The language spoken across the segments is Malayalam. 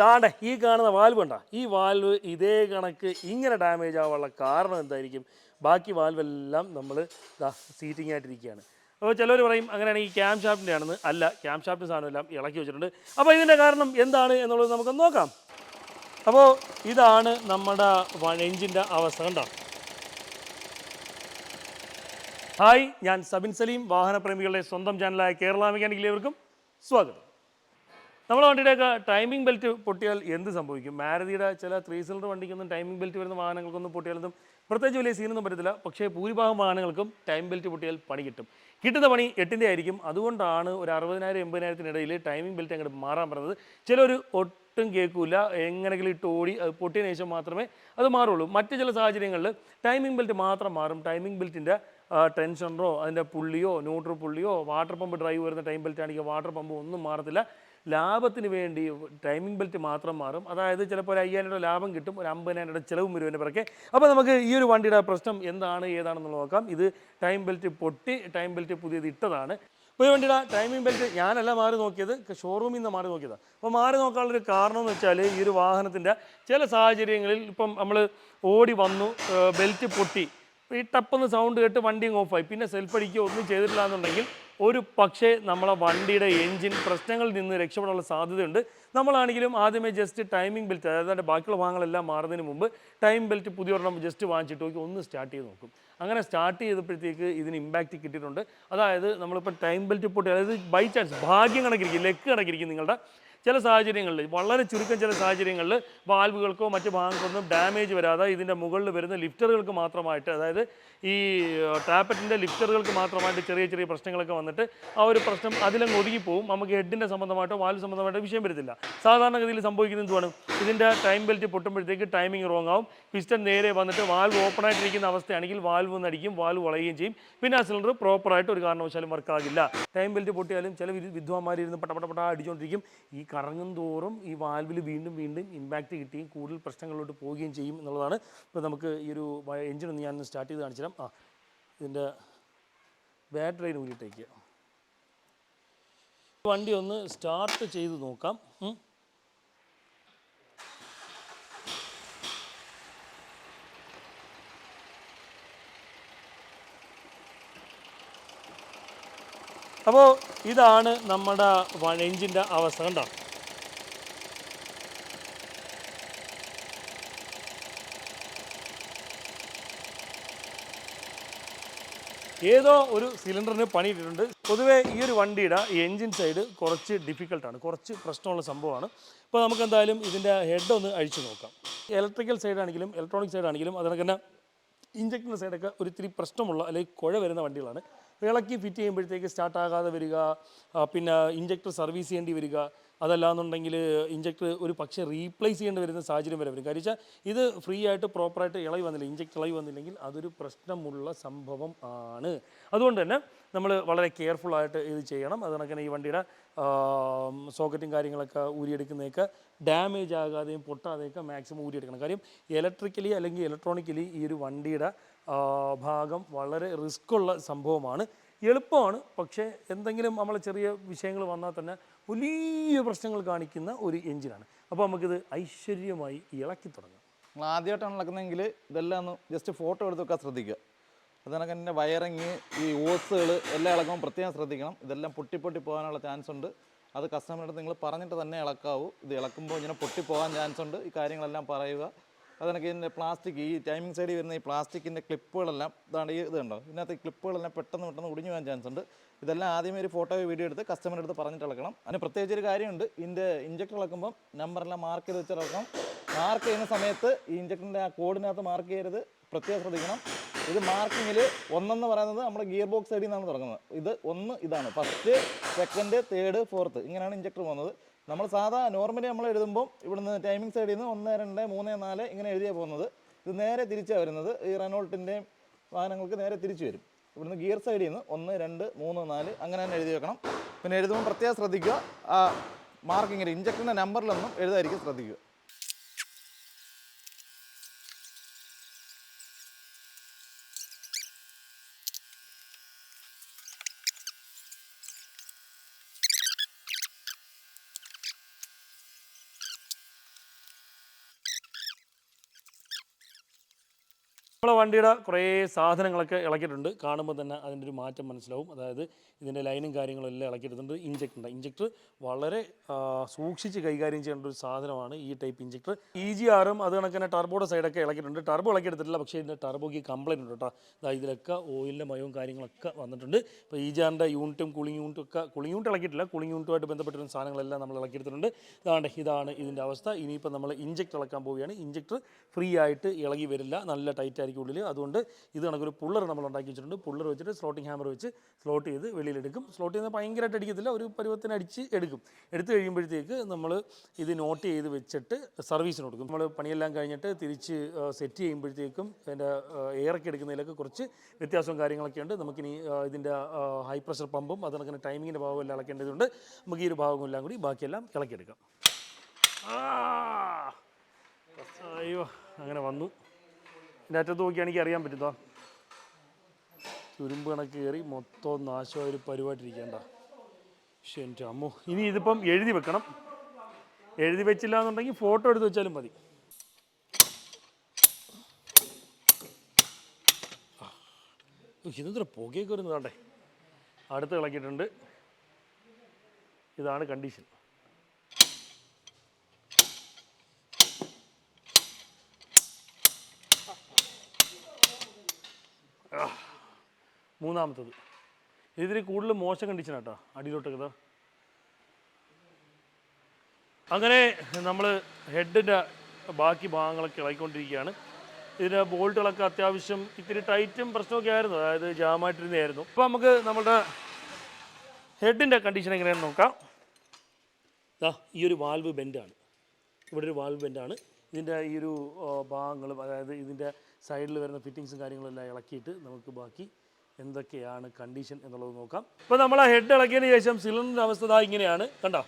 ദാണ്ടെ ഈ കാണുന്ന വാൽവ് ഉണ്ടോ ഈ വാൽവ് ഇതേ കണക്ക് ഇങ്ങനെ ഡാമേജ് ആവാനുള്ള കാരണം എന്തായിരിക്കും? ബാക്കി വാൽവെല്ലാം നമ്മൾ സീറ്റിംഗ് ആയിട്ടിരിക്കുകയാണ്. അപ്പോൾ ചിലർ പറയും അങ്ങനെയാണെങ്കിൽ ക്യാം ഷാഫ്റ്റിന്റെ ആണെന്ന് അല്ല ക്യാം ഷാഫ്റ്റ് സാധനം എല്ലാം ഇളക്കി വെച്ചിട്ടുണ്ട്. അപ്പോൾ ഇതിന്റെ കാരണം എന്താണ് എന്നുള്ളത് നമുക്ക് നോക്കാം. അപ്പോൾ ഇതാണ് നമ്മുടെ എഞ്ചിന്റെ അവസ്ഥ കണ്ടോ? ഹായ് ഞാൻ സബിൻ സലീം വാഹനപ്രേമികളുടെ സ്വന്തം ചാനലായ കേരള മെക്കാനിക്കിലേവർക്കും സ്വാഗതം. നമ്മുടെ വണ്ടിയുടെയൊക്കെ ടൈമിംഗ് ബെൽറ്റ് പൊട്ടിയാൽ എന്ത് സംഭവിക്കും? മാരുതിയുടെ ചില ത്രീ സിലിണ്ടർ വണ്ടിക്കൊന്നും ടൈമിംഗ് ബെൽറ്റ് വരുന്ന വാഹനങ്ങൾക്കൊന്നും പൊട്ടിയാലൊന്നും പ്രത്യേകിച്ച് വലിയ സീനൊന്നും പറ്റത്തില്ല. പക്ഷേ ഭൂരിഭാഗം വാഹനങ്ങൾക്കും ടൈം ബെൽറ്റ് പൊട്ടിയാൽ പണി കിട്ടും. കിട്ടുന്ന പണി എട്ടിന്റെ ആയിരിക്കും. അതുകൊണ്ടാണ് ഒരു അറുപതിനായിരം എൺപതിനായിരത്തിനിടയിൽ ടൈമിംഗ് ബെൽറ്റ് അങ്ങോട്ട് മാറാൻ പറഞ്ഞത്. ചിലർ ഒട്ടും കേൾക്കില്ല എങ്ങനെയെങ്കിലും ഇട്ട് ഓടി അത് പൊട്ടിയതിനു ശേഷം മാത്രമേ അത് മാറുള്ളൂ. മറ്റ് ചില സാഹചര്യങ്ങളിൽ ടൈമിംഗ് ബെൽറ്റ് മാത്രം മാറും. ടൈമിംഗ് ബെൽറ്റിന്റെ ടെൻഷനറോ അതിന്റെ പുള്ളിയോ ന്യൂട്രൽ പുള്ളിയോ വാട്ടർ പമ്പ് ഡ്രൈവ് വരുന്ന ടൈം ബെൽറ്റ് ആണെങ്കിൽ വാട്ടർ പമ്പ് ഒന്നും മാറത്തില്ല. ലാഭത്തിന് വേണ്ടി ടൈമിംഗ് ബെൽറ്റ് മാത്രം മാറും. അതായത് ചിലപ്പോൾ ഒരു അയ്യായിരം രൂപ ലാഭം കിട്ടും ഒരു അമ്പതിനായിരം രൂപ ചിലവും വരും എന്റെ പിറക്കെ അപ്പോൾ നമുക്ക് ഈ ഒരു വണ്ടിയുടെ പ്രശ്നം എന്താണ് ഏതാണെന്ന് നോക്കാം. ഇത് ടൈം ബെൽറ്റ് പൊട്ടി ടൈം ബെൽറ്റ് പുതിയത് ഇട്ടതാണ്. ഇപ്പോൾ ഈ വണ്ടിയുടെ ടൈമിംഗ് ബെൽറ്റ് ഞാനല്ല മാറി നോക്കിയത് ഷോറൂമിൽ നിന്ന് മാറി നോക്കിയതാണ് അപ്പോൾ മാറി നോക്കാനുള്ളൊരു കാരണം എന്ന് വെച്ചാൽ ഈ ഒരു വാഹനത്തിന്റെ ചില സാഹചര്യങ്ങളിൽ ഇപ്പം നമ്മൾ ഓടി വന്നു ബെൽറ്റ് പൊട്ടി. ഈ ടപ്പെന്ന് സൗണ്ട് കേട്ട് വണ്ടി ഓഫായി പിന്നെ സെൽഫ് അടിക്കുകയോ ഒന്നും ചെയ്തിട്ടില്ല എന്നുണ്ടെങ്കിൽ ഒരു പക്ഷേ നമ്മളെ വണ്ടിയുടെ എൻജിൻ പ്രശ്നങ്ങളിൽ നിന്ന് രക്ഷപ്പെടാനുള്ള സാധ്യതയുണ്ട്. നമ്മളാണെങ്കിലും ആദ്യമേ ജസ്റ്റ് ടൈമിംഗ് ബെൽറ്റ് അതായത് അതിന്റെ ബാക്കിയുള്ള ഭാഗങ്ങളെല്ലാം മാറുന്നതിന് മുമ്പ് ടൈം ബെൽറ്റ് പുതിയ ഒരെണ്ണം ജസ്റ്റ് വാങ്ങിച്ചിട്ട് നോക്കി ഒന്ന് സ്റ്റാർട്ട് ചെയ്ത് നോക്കും. അങ്ങനെ സ്റ്റാർട്ട് ചെയ്തപ്പോഴത്തേക്ക് ഇതിന് ഇമ്പാക്റ്റ് കിട്ടിയിട്ടുണ്ട്. അതായത് നമ്മളിപ്പോൾ ടൈം ബെൽറ്റ് പൊട്ടി അതായത് ബൈ ചാൻസ് ഭാഗ്യം കണക്കിരിക്കും ലെക്ക് കണക്കിരിക്കും നിങ്ങളുടെ ചില സാഹചര്യങ്ങളിൽ വളരെ ചുരുക്കം ചില സാഹചര്യങ്ങളിൽ വാൽവുകൾക്കോ മറ്റ് ഭാഗങ്ങൾക്കൊന്നും ഡാമേജ് വരാതെ ഇതിന്റെ മുകളിൽ വരുന്ന ലിഫ്റ്ററുകൾക്ക് മാത്രമായിട്ട് അതായത് ഈ ടാപ്പറ്റിന്റെ ലിഫ്റ്ററുകൾക്ക് മാത്രമായിട്ട് ചെറിയ ചെറിയ പ്രശ്നങ്ങളൊക്കെ വന്നിട്ട് ആ ഒരു പ്രശ്നം അതിലങ്ങ് ഒതുങ്ങിപ്പോവും. നമുക്ക് ഹെഡിന്റെ സംബന്ധമായിട്ടോ വാൽവ് സംബന്ധമായിട്ടോ വിഷയം വരുത്തില്ല. സാധാരണഗതിയിൽ സംഭവിക്കുന്നത് എന്തുവാണ്? ഇതിന്റെ ടൈം ബെൽറ്റ് പൊട്ടുമ്പോഴത്തേക്ക് ടൈമിംഗ് റോങ് ആവും. പിസ്റ്റൺ നേരെ വന്നിട്ട് വാൽവ് ഓപ്പൺ ആയിട്ടിരിക്കുന്ന അവസ്ഥയാണെങ്കിൽ വാൽവ് ഒന്ന് അടിക്കും വാൽവ് വളയുകയും ചെയ്യും. പിന്നെ ആ സിലിണ്ടർ പ്രോപ്പറായിട്ട് ഒരു കാരണവശാലും വർക്കാകില്ല ടൈം ബെൽറ്റ് പൊട്ടിയാലും ചില വിദ് വിദ്വാന്മാരിരുന്ന് പട്ടപ്പെട്ട പട്ടാ പട്ട അടിച്ചുകൊണ്ടിരിക്കും ഈ കറങ്ങും തോറും ഈ വാൽവിൽ വീണ്ടും വീണ്ടും ഇമ്പാക്റ്റ് കിട്ടുകയും കൂടുതൽ പ്രശ്നങ്ങളിലോട്ട് പോവുകയും ചെയ്യും എന്നുള്ളതാണ്. ഇപ്പോൾ നമുക്ക് ഈ ഒരു എഞ്ചിൻ ഒന്ന് ഞാൻ സ്റ്റാർട്ട് ചെയ്ത് കാണിച്ചു തരാം. ആ ഇതിന്റെ ബാറ്ററി കൂടിയിട്ടേക്ക് വണ്ടി ഒന്ന് സ്റ്റാർട്ട് ചെയ്ത് നോക്കാം. അപ്പോൾ ഇതാണ് നമ്മുടെ എഞ്ചിന്റെ അവസ്ഥ കണ്ടോ? ഏതോ ഒരു സിലിണ്ടറിന് പണിയിട്ടിട്ടുണ്ട്. പൊതുവേ ഈ ഒരു വണ്ടിയുടെ ഈ എൻജിൻ സൈഡ് കുറച്ച് ഡിഫിക്കൽട്ടാണ് കുറച്ച് പ്രശ്നമുള്ള സംഭവമാണ്. ഇപ്പോൾ നമുക്ക് എന്തായാലും ഇതിന്റെ ഹെഡ് ഒന്ന് അഴിച്ചു നോക്കാം. ഇലക്ട്രിക്കൽ സൈഡാണെങ്കിലും ഇലക്ട്രോണിക് സൈഡാണെങ്കിലും അതിനൊക്കെ തന്നെ ഇഞ്ചക്ടറിന്റെ സൈഡൊക്കെ ഒരു ഇത്തിരി പ്രശ്നമുള്ള അല്ലെങ്കിൽ കുഴ വരുന്ന വണ്ടികളാണ്. ഇളക്കി ഫിറ്റ് ചെയ്യുമ്പോഴത്തേക്ക് സ്റ്റാർട്ടാകാതെ വരിക പിന്നെ ഇഞ്ചക്ടർ സർവീസ് ചെയ്യേണ്ടി വരിക അതല്ലാന്നുണ്ടെങ്കിൽ ഇഞ്ചക്ടർ ഒരു പക്ഷേ റീപ്ലേസ് ചെയ്യേണ്ടി വരുന്ന സാഹചര്യം വരെ വരും. കാര്യം ഇത് ഫ്രീ ആയിട്ട് പ്രോപ്പറായിട്ട് ഇളകി വന്നില്ല ഇഞ്ചക്ടർ ഇളകി വന്നില്ലെങ്കിൽ അതൊരു പ്രശ്നമുള്ള സംഭവം ആണ്. അതുകൊണ്ട് തന്നെ നമ്മൾ വളരെ കെയർഫുൾ ആയിട്ട് ഇത് ചെയ്യണം. അത് കണക്കിന് ഈ വണ്ടിയുടെ സോക്കറ്റും കാര്യങ്ങളൊക്കെ ഊരിയെടുക്കുന്നതൊക്കെ ഡാമേജ് ആകാതെയും പൊട്ടാതെയൊക്കെ മാക്സിമം ഊരിയെടുക്കണം. കാര്യം ഇലക്ട്രിക്കലി അല്ലെങ്കിൽ ഇലക്ട്രോണിക്കലി ഈ ഒരു വണ്ടിയുടെ ഭാഗം വളരെ റിസ്ക്കുള്ള സംഭവമാണ്. എളുപ്പമാണ്. പക്ഷേ എന്തെങ്കിലും നമ്മളെ ചെറിയ വിഷയങ്ങൾ വന്നാൽ തന്നെ വലിയ പ്രശ്നങ്ങൾ കാണിക്കുന്ന ഒരു എഞ്ചിനാണ്. അപ്പോൾ നമുക്കിത് ഐശ്വര്യമായി ഇളക്കി തുടങ്ങാം. നിങ്ങൾ ആദ്യമായിട്ടാണ് ഇളക്കുന്നതെങ്കിൽ ഇതെല്ലാം ഒന്ന് ജസ്റ്റ് ഫോട്ടോ എടുത്ത് വെക്കാൻ ശ്രദ്ധിക്കുക. അതിനൊക്കെ തന്നെ വയറിങ് ഈ ഓസുകൾ എല്ലാം ഇളക്കുമ്പോൾ പ്രത്യേകം ശ്രദ്ധിക്കണം. ഇതെല്ലാം പൊട്ടി പൊട്ടി പോകാനുള്ള ചാൻസ് ഉണ്ട്. അത് കസ്റ്റമറിനടുത്ത് നിങ്ങൾ പറഞ്ഞിട്ട് തന്നെ ഇളക്കാവൂ. ഇത് ഇളക്കുമ്പോൾ ഇങ്ങനെ പൊട്ടി പോകാൻ ചാൻസ് ഉണ്ട്. ഈ കാര്യങ്ങളെല്ലാം പറയുക. അതിനൊക്കെ ഇതിന്റെ പ്ലാസ്റ്റിക് ഈ ടൈമിംഗ് സൈഡിൽ വരുന്ന ഈ പ്ലാസ്റ്റിക്കിന്റെ ക്ലിപ്പുകളെല്ലാം ഇതാണ് ഈ ഇത് കണ്ടോ ഇതിനകത്ത് ഈ ക്ലിപ്പുകളെല്ലാം പെട്ടെന്ന് പെട്ടെന്ന് ഒടിഞ്ഞു പോകാൻ ചാൻസ് ഉണ്ട്. ഇതെല്ലാം ആദ്യമേ ഒരു ഫോട്ടോ വീഡിയോ എടുത്ത് കസ്റ്റമർ അടുത്ത് പറഞ്ഞിട്ട് ഇളക്കണം. അതിന് പ്രത്യേകിച്ച് ഒരു കാര്യമുണ്ട്. ഇതിന്റെ ഇഞ്ചക്ടർ ഇളക്കുമ്പം നമ്പറെല്ലാം മാർക്ക് ചെയ്ത് വെച്ച് ഇളക്കണം. മാർക്ക് ചെയ്യുന്ന സമയത്ത് ഈ ഇഞ്ചക്ടറിന്റെ ആ കോഡിനകത്ത് മാർക്ക് ചെയ്യരുത്. പ്രത്യേകം ശ്രദ്ധിക്കണം. ഇത് മാർക്കിങ്ങിൽ ഒന്നെന്ന് പറയുന്നത് നമ്മുടെ ഗിയർ ബോക്സ് സൈഡിൽ നിന്നാണ് തുടങ്ങുന്നത്. ഇത് ഒന്ന് ഇതാണ്. ഫസ്റ്റ് സെക്കൻഡ് തേർഡ് ഫോർത്ത് ഇങ്ങനെയാണ് ഇഞ്ചക്ടർ പോകുന്നത്. നമ്മൾ സാധാ നോർമലി നമ്മൾ എഴുതുമ്പോൾ ഇവിടുന്ന് ടൈമിംഗ് സൈഡിൽ നിന്ന് ഒന്ന് രണ്ട് മൂന്ന് നാല് ഇങ്ങനെ എഴുതിയാണ് പോകുന്നത്. ഇത് നേരെ തിരിച്ചാണ് വരുന്നത്. ഈ റെനോൾട്ടിന്റെയും വാഹനങ്ങൾക്ക് നേരെ തിരിച്ചു വരും. ഇവിടുന്ന് ഗിയർ സൈഡിൽ നിന്ന് ഒന്ന് രണ്ട് മൂന്ന് നാല് അങ്ങനെ തന്നെ എഴുതി വെക്കണം. പിന്നെ എഴുതുമ്പോൾ പ്രത്യേകം ശ്രദ്ധിക്കുക. ആ മാർക്കിങ്ങിൽ ഇഞ്ചക്ടറിന്റെ നമ്പറിലൊന്നും എഴുതായിരിക്കും ശ്രദ്ധിക്കുക. നമ്മളെ വണ്ടിയുടെ കുറേ സാധനങ്ങളൊക്കെ ഇളക്കിയിട്ടുണ്ട്. കാണുമ്പോൾ തന്നെ അതിന്റെ ഒരു മാറ്റം മനസ്സിലാവും. അതായത് ഇതിന്റെ ലൈനും കാര്യങ്ങളും എല്ലാം ഇളക്കിയിട്ടുണ്ട്. ഇഞ്ചക്ടർ ഇഞ്ചക്ടർ വളരെ സൂക്ഷിച്ച് കൈകാര്യം ചെയ്യേണ്ട ഒരു സാധനമാണ് ഈ ടൈപ്പ് ഇഞ്ചക്ടർ. ഇ ജി ആറും അത് കണക്ക് തന്നെ ടർബോയുടെ സൈഡൊക്കെ ഇളക്കിയിട്ടുണ്ട്. ടർബോ ഇളക്കിയെടുത്തിട്ടില്ല പക്ഷേ ഇതിന്റെ ടർബോയ്ക്ക് കംപ്ലൈന്റ് ഉണ്ട് കേട്ടോ. അതായത് ഇതിലൊക്കെ ഓയിലിന്റെ മയവും കാര്യങ്ങളൊക്കെ വന്നിട്ടുണ്ട്. ഇപ്പോൾ ജി ആറിന്റെ യൂണിറ്റും കൂളിംഗ് യൂണിറ്റും ഒക്കെ കൂളിംഗ് യൂണിറ്റ് ഇളക്കിയിട്ടില്ല. കൂളിംഗ് യൂണിറ്റുമായിട്ട് ബന്ധപ്പെട്ടിരുന്ന സാധനങ്ങളെല്ലാം നമ്മൾ ഇളക്കിയെടുത്തിട്ടുണ്ട്. ഇതാണ്ട് ഇതാണ് ഇതിന്റെ അവസ്ഥ. ഇനിയിപ്പോൾ നമ്മൾ ഇഞ്ചക്ടർ ഇളക്കാൻ പോവുകയാണ്. ഇഞ്ചക്ടർ ഫ്രീ ആയിട്ട് ഇളകി വരില്ല. നല്ല ടൈറ്റ് ആയിരിക്കും ഉള്ളിൽ അതുകൊണ്ട് ഇത് കണക്കൊരു പുള്ളർ നമ്മൾ ഉണ്ടാക്കി വെച്ചിട്ടുണ്ട്. പുള്ളർ വെച്ചിട്ട് സ്ലോട്ടിംഗ് ഹാമർ വെച്ച് സ്ലോട്ട് ചെയ്ത് വെളിയിലെടുക്കും സ്ലോട്ട് ചെയ്യുന്നത് ഭയങ്കരമായിട്ട് അടിക്കത്തില്ല. ഒരു പരുവത്തിന് അടിച്ച് എടുക്കും. എടുത്തു കഴിയുമ്പോഴത്തേക്ക് നമ്മൾ ഇത് നോട്ട് ചെയ്ത് വെച്ചിട്ട് സർവീസിന് കൊടുക്കും. നമ്മൾ പണിയെല്ലാം കഴിഞ്ഞിട്ട് തിരിച്ച് സെറ്റ് ചെയ്യുമ്പോഴത്തേക്കും അതിന്റെ എയറൊക്കെ എടുക്കുന്നതിലൊക്കെ കുറച്ച് വ്യത്യാസവും കാര്യങ്ങളൊക്കെ ഉണ്ട്. നമുക്കിനി ഇതിന്റെ ഹൈ പ്രഷർ പമ്പും അത് കണക്കിന് ടൈമിങ്ങിന്റെ ഭാഗം എല്ലാം ഇളക്കേണ്ടതുണ്ട് നമുക്ക് ഈ ഒരു ഭാഗം എല്ലാം കൂടി ബാക്കിയെല്ലാം ഇളക്കിയെടുക്കാം. അയ്യോ അങ്ങനെ വന്നു. ഇതിന്റെ അറ്റത്ത് നോക്കിയാണെങ്കിൽ അറിയാൻ പറ്റുന്നോ തുരുമ്പ് കണക്ക് കയറി മൊത്തം നാശമായ ഒരു പരിപാടിയിരിക്കേണ്ട പക്ഷേ എന്റെ അമ്മോ. ഇനി ഇതിപ്പം എഴുതി വെക്കണം. എഴുതി വെച്ചില്ല എന്നുണ്ടെങ്കിൽ ഫോട്ടോ എടുത്ത് വെച്ചാലും മതി. ഇതെന്തൊരു പുകയൊക്കെ വരുന്നതാണ്ടേ. അടുത്ത് ഇളക്കിയിട്ടുണ്ട്. ഇതാണ് കണ്ടീഷൻ. മൂന്നാമത്തത്. ഇതിൽ കൂടുതൽ മോശം കണ്ടീഷൻ ആട്ടോ അടിയിലോട്ടൊക്കെ ഇതാ അങ്ങനെ നമ്മൾ ഹെഡിന്റെ ബാക്കി ഭാഗങ്ങളൊക്കെ ഇളക്കിക്കൊണ്ടിരിക്കുകയാണ് ഇതിന്റെ ബോൾട്ടുകളൊക്കെ അത്യാവശ്യം ഇത്തിരി ടൈറ്റും പ്രശ്നമൊക്കെ ആയിരുന്നു അതായത് ജാമായിട്ടിരുന്നതായിരുന്നു. അപ്പോൾ നമുക്ക് നമ്മുടെ ഹെഡിന്റെ കണ്ടീഷൻ എങ്ങനെയാണെന്ന് നോക്കാം. ദാ ഈ ഒരു വാൽവ് ബെൻഡാണ് ഇവിടെ ഒരു വാൽവ് ബെൻഡാണ് ഇതിന്റെ ഈ ഒരു ഭാഗങ്ങളും അതായത് ഇതിന്റെ സൈഡിൽ വരുന്ന ഫിറ്റിങ്സും കാര്യങ്ങളെല്ലാം ഇളക്കിയിട്ട് നമുക്ക് ബാക്കി എന്തൊക്കെയാണ് കണ്ടീഷൻ എന്നുള്ളത് നോക്കാം. ഇപ്പോൾ നമ്മൾ ആ ഹെഡ് ഇളക്കിയതിന് ശേഷം സിലിണ്ടറിന്റെ അവസ്ഥ ഇതാ ഇങ്ങനെയാണ്. കണ്ടോ?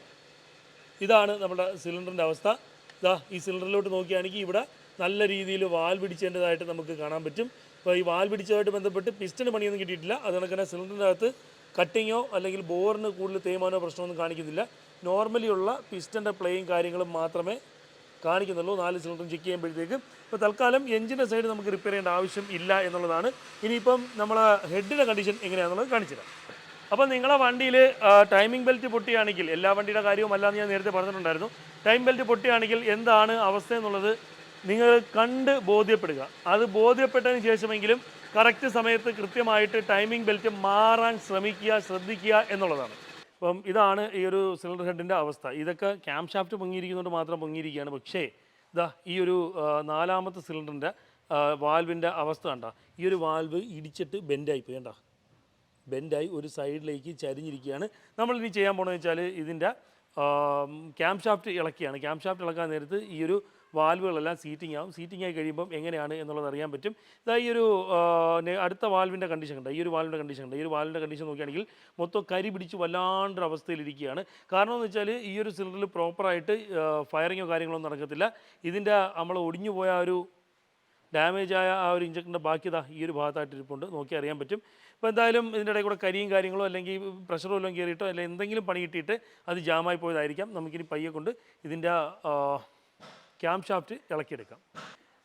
ഇതാണ് നമ്മുടെ സിലിണ്ടറിന്റെ അവസ്ഥ. ഇതാ ഈ സിലിണ്ടറിലോട്ട് നോക്കുകയാണെങ്കിൽ ഇവിടെ നല്ല രീതിയിൽ വാൽ പിടിച്ചതിന്റെതായിട്ട് നമുക്ക് കാണാൻ പറ്റും. അപ്പോൾ ഈ വാൽ പിടിച്ചതുമായിട്ട് ബന്ധപ്പെട്ട് പിസ്റ്റിന് പണിയൊന്നും കിട്ടിയിട്ടില്ല. അതുകൊണ്ട് തന്നെ സിലിണ്ടറിന്റെ അകത്ത് കട്ടിങ്ങോ അല്ലെങ്കിൽ ബോറിന് കൂടുതൽ തേയ്മാനോ പ്രശ്നമൊന്നും കാണിക്കുന്നില്ല. നോർമലി ഉള്ള പിസ്റ്റന്റെ പ്ലേയും കാര്യങ്ങളും മാത്രമേ കാണിക്കുന്നുള്ളൂ. നാല് സിലിണ്ടറും ചെക്ക് ചെയ്യുമ്പോഴത്തേക്കും ഇപ്പോൾ തൽക്കാലം എഞ്ചിന്റെ സൈഡ് നമുക്ക് റിപ്പയർ ചെയ്യേണ്ട ആവശ്യം ഇല്ല എന്നുള്ളതാണ്. ഇനിയിപ്പം നമ്മൾ ഹെഡിന്റെ കണ്ടീഷൻ എങ്ങനെയാണെന്നുള്ളത് കാണിച്ചുതരാം. അപ്പോൾ നിങ്ങളെ വണ്ടിയിൽ ടൈമിംഗ് ബെൽറ്റ് പൊട്ടിയാണെങ്കിൽ എല്ലാ വണ്ടിയുടെ കാര്യവും അല്ലാന്ന് ഞാൻ നേരത്തെ പറഞ്ഞിട്ടുണ്ടായിരുന്നു. ടൈം ബെൽറ്റ് പൊട്ടിയാണെങ്കിൽ എന്താണ് അവസ്ഥ എന്നുള്ളത് നിങ്ങൾ കണ്ട് ബോധ്യപ്പെടുക. അത് ബോധ്യപ്പെട്ടതിന് ശേഷമെങ്കിലും കറക്റ്റ് സമയത്ത് കൃത്യമായിട്ട് ടൈമിംഗ് ബെൽറ്റ് മാറാൻ ശ്രമിക്കുക ശ്രദ്ധിക്കുക എന്നുള്ളതാണ്. അപ്പം ഇതാണ് ഈ ഒരു സിലിണ്ടർ ഹെഡിന്റെ അവസ്ഥ. ഇതൊക്കെ ക്യാം ഷാഫ്റ്റ് പൊങ്ങിയിരിക്കുന്നതുകൊണ്ട് മാത്രം പൊങ്ങിയിരിക്കുകയാണ്. പക്ഷേ ഇതാ ഈ ഒരു നാലാമത്തെ സിലിണ്ടറിന്റെ വാൽവിന്റെ അവസ്ഥ കണ്ട. ഈ ഒരു വാൽവ് ഇടിച്ചിട്ട് ബെൻഡായിപ്പോയി കണ്ട. ബെൻഡായി ഒരു സൈഡിലേക്ക് ചരിഞ്ഞിരിക്കുകയാണ്. നമ്മൾ ഇനി ചെയ്യാൻ പോകണമെന്ന് വെച്ചാൽ ഇതിന്റെ ക്യാംഷാഫ്റ്റ് ഇളക്കിയാണ്. ക്യാംഷാഫ്റ്റ് ഇളക്കാൻ നേരത്ത് ഈ ഒരു വാൽവുകളെല്ലാം സീറ്റിംഗ് ആവും സീറ്റിംഗ് ആയി കഴിയുമ്പം എങ്ങനെയാണ് എന്നുള്ളത് അറിയാൻ പറ്റും. ഇതാ ഈ ഒരു അടുത്ത വാൽവിന്റെ കണ്ടീഷൻ ഉണ്ട് ഈ ഒരു വാൽവിന്റെ കണ്ടീഷൻ ഉണ്ട് ഈ ഒരു വാൽവിന്റെ കണ്ടീഷൻ നോക്കുകയാണെങ്കിൽ മൊത്തം കരി പിടിച്ച് വല്ലാണ്ടൊരു അവസ്ഥയിലിരിക്കുകയാണ് കാരണം എന്ന് വെച്ചാൽ ഈ ഒരു സിലിണ്ടറിൽ പ്രോപ്പറായിട്ട് ഫയറിങ്ങോ കാര്യങ്ങളോ നടക്കത്തില്ല. ഇതിന്റെ നമ്മൾ ഒടിഞ്ഞു പോയ ഒരു ഡാമേജ് ആയ ആ ഒരു ഇഞ്ചക്ടറിന്റെ ബാക്കിയതാ ഈ ഒരു ഭാഗത്തായിട്ട് ഇരിപ്പുണ്ട്. നോക്കി അറിയാൻ പറ്റും. അപ്പോൾ എന്തായാലും ഇതിന്റെ ഇടയിൽ കൂടെ കരിയും കാര്യങ്ങളോ അല്ലെങ്കിൽ പ്രഷറോ വല്ലതും കയറിയിട്ടോ അല്ലെങ്കിൽ എന്തെങ്കിലും പണി കിട്ടിയിട്ട് അത് ജാമായി പോയതായിരിക്കാം. നമുക്കിനി പയ്യെ കൊണ്ട് ഇതിന്റെ ക്യാം ഷാഫ്റ്റ് ഇളക്കിയെടുക്കാം.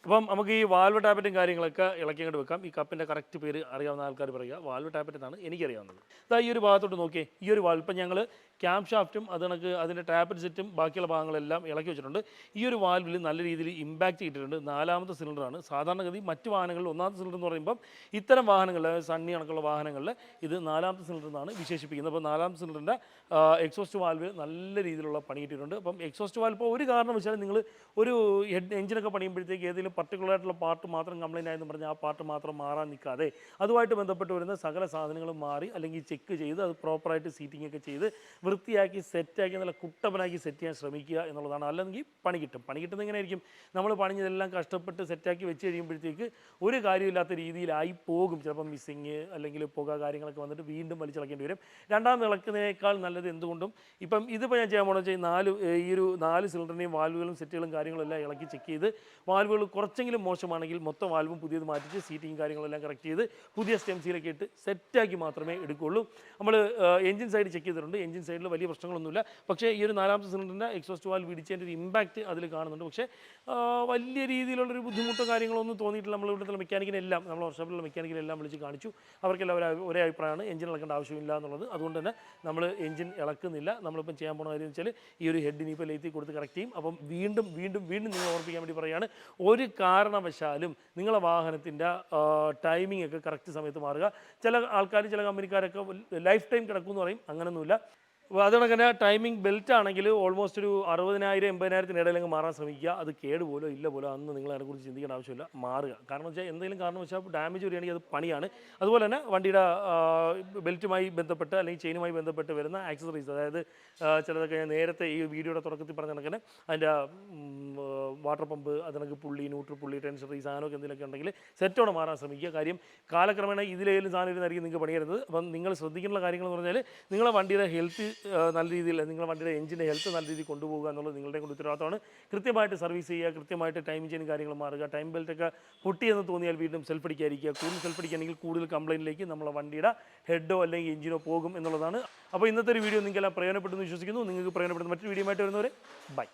അപ്പം നമുക്ക് ഈ വാൽവ് ടാപ്പറ്റും കാര്യങ്ങളൊക്കെ ഇളക്കി വെക്കാം. ഈ കപ്പിന്റെ കറക്റ്റ് പേര് അറിയാവുന്ന ആൾക്കാർ പറയുക. വാൽവ് ടാപ്പറ്റ് എന്നാണ് എനിക്കറിയാവുന്നത്. ഇതാ ഈ ഒരു ഭാഗത്തോട്ട് നോക്കിയേ. ഈ ഒരു വാൽവ് ഇപ്പം ഞങ്ങൾ ക്യാം ഷാഫ്റ്റും അത് കണക്ക് അതിന്റെ ടാപ്പറ്റ് സെറ്റും ബാക്കിയുള്ള ഭാഗങ്ങളെല്ലാം ഇളക്കി വെച്ചിട്ടുണ്ട്. ഈ ഒരു വാൽവിൽ നല്ല രീതിയിൽ ഇമ്പാക്റ്റ് ചെയ്തിട്ടുണ്ട് നാലാമത്തെ സിലിണ്ടറാണ് സാധാരണഗതി മറ്റ് വാഹനങ്ങളിൽ ഒന്നാമത്തെ സിലിണ്ടർ എന്ന് പറയുമ്പം ഇത്തരം വാഹനങ്ങളിൽ സണ്ണി കണക്കുള്ള വാഹനങ്ങളിൽ ഇത് നാലാമത്തെ സിലിണ്ടർ എന്നാണ് വിശേഷിപ്പിക്കുന്നത്. അപ്പോൾ നാലാമത്തെ സിലിണ്ടറിന്റെ എക്സോസ്റ്റ് വാൽവ് നല്ല രീതിയിലുള്ള പണി കിട്ടിയിട്ടുണ്ട്. അപ്പം എക്സോസ്റ്റ് വാൽവ് ഇപ്പോൾ ഒരു കാരണം വെച്ചാൽ നിങ്ങൾ ഒരു എഞ്ചിനൊക്കെ പണിയുമ്പോഴത്തേക്ക് ഏതെങ്കിലും പർട്ടിക്കുലർ ആയിട്ടുള്ള പാർട്ട് മാത്രം കംപ്ലൈന്റ് ആയെന്ന് പറഞ്ഞാൽ ആ പാർട്ട് മാത്രം മാറാൻ നിൽക്കാതെ അതുമായിട്ട് ബന്ധപ്പെട്ട് വരുന്ന സകല സാധനങ്ങളും മാറി അല്ലെങ്കിൽ ചെക്ക് ചെയ്ത് അത് പ്രോപ്പറായിട്ട് സീറ്റിംഗ് ഒക്കെ ചെയ്ത് വൃത്തിയാക്കി സെറ്റാക്കി നല്ല കുട്ടപ്പനാക്കി സെറ്റ് ചെയ്യാൻ ശ്രമിക്കുക എന്നുള്ളതാണ്. അല്ലെങ്കിൽ പണി കിട്ടും. പണി കിട്ടുന്നത് എങ്ങനെയായിരിക്കും? നമ്മൾ പണിഞ്ഞതെല്ലാം കഷ്ടപ്പെട്ട് സെറ്റാക്കി വെച്ച് കഴിയുമ്പോഴത്തേക്ക് ഒരു കാര്യമില്ലാത്ത രീതിയിലായി പോകും. ചിലപ്പോൾ മിസ്സിങ് അല്ലെങ്കിൽ പുക കാര്യങ്ങളൊക്കെ വന്നിട്ട് വീണ്ടും വലിച്ചിളക്കേണ്ടി വരും. രണ്ടാമത് ഇളക്കുന്നതിനേക്കാൾ നല്ലത് എന്തുകൊണ്ടും ഇപ്പം ഇതിപ്പോൾ ഞാൻ ചെയ്യാൻ പോകണമെന്ന് വെച്ചാൽ നാല് ഈ ഒരു നാല് സിലിണ്ടറിനെയും വാൽവുകളും സെറ്റുകളും കാര്യങ്ങളും എല്ലാം ഇളക്കി ചെക്ക് ചെയ്ത് വാൽവുകൾ കുറച്ചെങ്കിലും മോശമാണെങ്കിൽ മൊത്തം വാൽവും പുതിയത് മാറ്റിച്ച് സീറ്റിംഗ് കാര്യങ്ങളെല്ലാം കറക്റ്റ് ചെയ്ത് പുതിയ സ്റ്റെം സ്റ്റെംസിലൊക്കെ ഇട്ട് സെറ്റാക്കി മാത്രമേ എടുക്കുകയുള്ളൂ. നമ്മൾ എഞ്ചിൻ സൈഡ് ചെക്ക് ചെയ്തിട്ടുണ്ട്. എഞ്ചിൻ സൈഡിൽ വലിയ പ്രശ്നങ്ങളൊന്നുമില്ല. പക്ഷേ ഈ ഒരു നാലാമത്തെ സിലിണ്ടറിന്റെ എക്സോസ്റ്റ് വാൽ ഇടിച്ചതിന്റെ ഒരു ഇമ്പാക്റ്റ് അതിൽ കാണുന്നുണ്ട്. പക്ഷേ വലിയ രീതിയിലുള്ളൊരു ബുദ്ധിമുട്ടോ കാര്യങ്ങളോ ഒന്നും തോന്നിയിട്ടില്ല. നമ്മൾ ഇവിടുത്തെ മെക്കാനിക്കിനെല്ലാം നമ്മൾ വർഷോപ്പിലുള്ള മെക്കാനിക്കിനെല്ലാം വിളിച്ച് കാണിച്ചു. അവർക്കെല്ലാം ഒരു അഭിപ്രായമാണ്. എഞ്ചിൻ ഇളക്കേണ്ട ആവശ്യമില്ല എന്നുള്ളത്. അതുകൊണ്ട് തന്നെ നമ്മൾ എഞ്ചിൻ ഇളക്കുന്നില്ല. നമ്മളിപ്പം ചെയ്യാൻ പോകുന്ന കാര്യം വെച്ചാൽ ഈ ഒരു ഹെഡിന് ഇപ്പോൾ ലേത്തി കൊടുത്ത് കറക്റ്റ് ചെയ്യും. അപ്പം വീണ്ടും വീണ്ടും വീണ്ടും നിങ്ങൾ ഓർപ്പിക്കാൻ വേണ്ടി പറയുകയാണ് ഒരു കാരണവശാലും നിങ്ങളെ വാഹനത്തിന്റെ ടൈമിംഗ് ഒക്കെ കറക്റ്റ് സമയത്ത് മാറുക. ചില ആൾക്കാർ ചില കമ്പനിക്കാരൊക്കെ ലൈഫ് ടൈം കിടക്കും എന്ന് പറയും. അങ്ങനെയൊന്നുമില്ല അതുകൊണ്ട് ടൈമിംഗ് ബെൽറ്റ് ആണെങ്കിൽ ഓൾമോസ്റ്റ് ഒരു അറുപതിനായിരം എൺപതിനായിരത്തിന് ഇടയിലങ്ങ് മാറാൻ ശ്രമിക്കുക. അത് കേട് പോലോ ഇല്ല പോലോ അന്ന് നിങ്ങൾ അതിനെക്കുറിച്ച് ചിന്തിക്കേണ്ട ആവശ്യമില്ല. മാറുക. കാരണം വെച്ചാൽ എന്തെങ്കിലും കാരണം വെച്ചാൽ ഡാമേജ് വരികയാണെങ്കിൽ അത് പണിയാണ്. അതുപോലെ തന്നെ വണ്ടിയുടെ ബെൽറ്റുമായി ബന്ധപ്പെട്ട് അല്ലെങ്കിൽ ചെയിനുമായി ബന്ധപ്പെട്ട് വരുന്ന ആക്സസറീസ് അതായത് ചിലതൊക്കെ ഞാൻ നേരത്തെ ഈ വീഡിയോയുടെ തുടക്കത്തിൽ പറഞ്ഞ കണക്കിന് അതിന്റെ വാട്ടർ പമ്പ് അതിനൊക്കെ പുള്ളി ന്യൂട്രൽ പുള്ളി ടെൻഷർ ഈ സാധനമൊക്കെ എന്തെങ്കിലുമൊക്കെ ഉണ്ടെങ്കിൽ സെറ്റോടെ മാറാൻ ശ്രമിക്കുക. കാര്യം കാലക്രമേണ ഇതിലേലും സാധനം ഇരുന്നായിരിക്കും നിങ്ങൾക്ക് പണിയരുത് അപ്പം നിങ്ങൾ ശ്രദ്ധിക്കേണ്ട കാര്യങ്ങൾ എന്ന് പറഞ്ഞാൽ നിങ്ങളെ വണ്ടിയുടെ ഹെൽത്ത് നല്ല രീതിയിൽ നിങ്ങളുടെ വണ്ടിയുടെ എഞ്ചിന്റെ ഹെൽത്ത് നല്ല രീതിയിൽ കൊണ്ടുപോകുക എന്നുള്ളത് നിങ്ങളുടെ കൂടി ഉത്തരവാദിത്തമാണ്. കൃത്യമായിട്ട് സർവീസ് ചെയ്യുക കൃത്യമായിട്ട് ടൈം ചെയ്യുന്ന കാര്യങ്ങൾ മാറുക ടൈം ബെൽറ്റൊക്കെ പൊട്ടിയെന്ന് തോന്നിയാൽ വീണ്ടും സെൽഫ് അടിക്കാതിരിക്കുക. കൂടുതൽ സെൽഫ് അടിക്കുകയാണെങ്കിൽ കൂടുതൽ കംപ്ലയിന്റിലേക്ക് നമ്മളെ വണ്ടിയുടെ ഹെഡോ അല്ലെങ്കിൽ എഞ്ചിനോ പോകും എന്നുള്ളതാണ്. അപ്പോൾ ഇന്നത്തെ ഒരു വീഡിയോ നിങ്ങൾക്കെല്ലാം പ്രയോജനപ്പെടുന്നു വിശ്വസിക്കുന്നു. നിങ്ങൾക്ക് പ്രയോജനപ്പെടുന്ന മറ്റൊരു വീഡിയോ ആയിട്ട് വരുന്നവരെ ബൈ